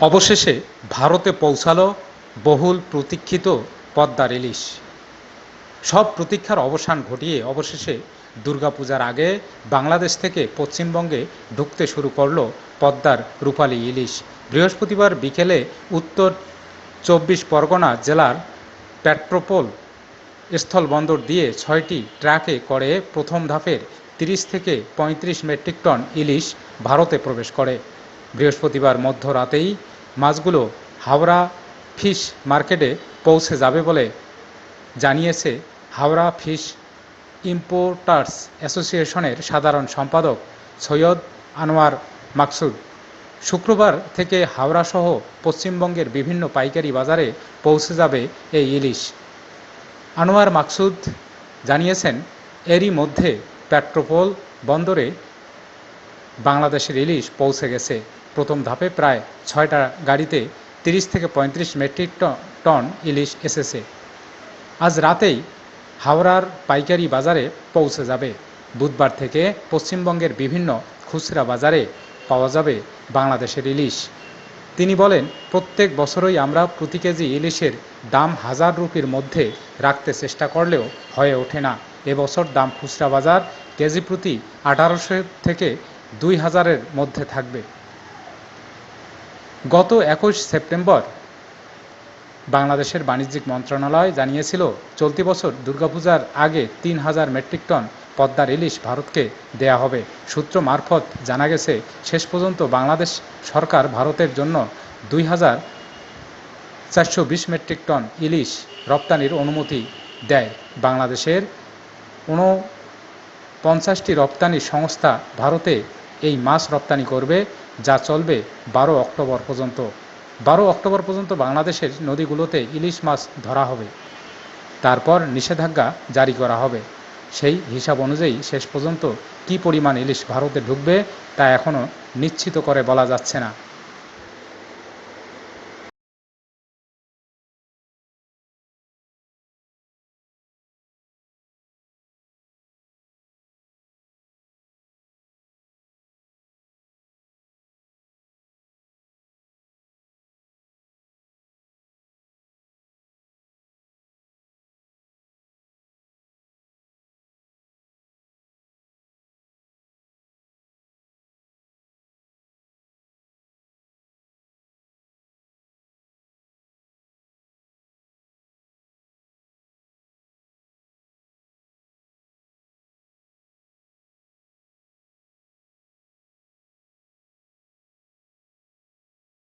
অবশেষে ভারতে পৌঁছালো বহুল প্রতীক্ষিত পদ্মার ইলিশ। সব প্রতীক্ষার অবসান ঘটিয়ে অবশেষে দুর্গাপূজার আগে বাংলাদেশ থেকে পশ্চিমবঙ্গে ঢুকতে শুরু করল পদ্মার রূপালী ইলিশ। বৃহস্পতিবার বিকেলে উত্তর চব্বিশ পরগনা জেলার পেট্রোপোল স্থলবন্দর দিয়ে ছয়টি ট্রাকে করে প্রথম ধাপের তিরিশ থেকে পঁয়ত্রিশ মেট্রিক টন ইলিশ ভারতে প্রবেশ করে। বৃহস্পতিবার মধ্যরাতেই মাছগুলো হাওড়া ফিশ মার্কেটে পৌঁছে যাবে বলে জানিয়েছে হাওড়া ফিশ ইম্পোর্টার্স অ্যাসোসিয়েশনের সাধারণ সম্পাদক সৈয়দ আনোয়ার মাকসুদ। শুক্রবার থেকে হাওড়াসহ পশ্চিমবঙ্গের বিভিন্ন পাইকারি বাজারে পৌঁছে যাবে এই ইলিশ। আনোয়ার মাকসুদ জানিয়েছেন, এরই মধ্যে পেট্রোপোল বন্দরে বাংলাদেশের ইলিশ পৌঁছে গেছে। প্রথম ধাপে প্রায় ছয়টা গাড়িতে তিরিশ থেকে পঁয়ত্রিশ মেট্রিক টন ইলিশ এসেছে। আজ রাতেই হাওড়ার পাইকারি বাজারে পৌঁছে যাবে। বুধবার থেকে পশ্চিমবঙ্গের বিভিন্ন খুচরা বাজারে পাওয়া যাবে বাংলাদেশের ইলিশ। তিনি বলেন, প্রত্যেক বছরই আমরা প্রতি কেজি ইলিশের দাম হাজার রুপির মধ্যে রাখতে চেষ্টা করলেও হয়ে ওঠে না। এবছর দাম খুচরা বাজার কেজি প্রতি আঠারোশো থেকে দুই হাজারের মধ্যে থাকবে। গত একুশ সেপ্টেম্বর বাংলাদেশের বাণিজ্যিক মন্ত্রণালয় জানিয়েছিল, চলতি বছর দুর্গাপূজার আগে তিন হাজার মেট্রিক টন পদ্মার ইলিশ ভারতকে দেয়া হবে। সূত্র মারফত জানা গেছে, শেষ পর্যন্ত বাংলাদেশ সরকার ভারতের জন্য দুই হাজার চারশো বিশ মেট্রিক টন ইলিশ রপ্তানির অনুমতি দেয়। বাংলাদেশের ঊনপঞ্চাশটি রপ্তানি সংস্থা ভারতে এই মাছ রপ্তানি করবে, যা চলবে বারো অক্টোবর পর্যন্ত। বারো অক্টোবর পর্যন্ত বাংলাদেশের নদীগুলোতে ইলিশ মাছ ধরা হবে। তারপর নিষেধাজ্ঞা জারি করা হবে। সেই হিসাব অনুযায়ী শেষ পর্যন্ত কি পরিমাণ ইলিশ ভারতে ঢুকবে তা এখনও নিশ্চিত করে বলা যাচ্ছে না।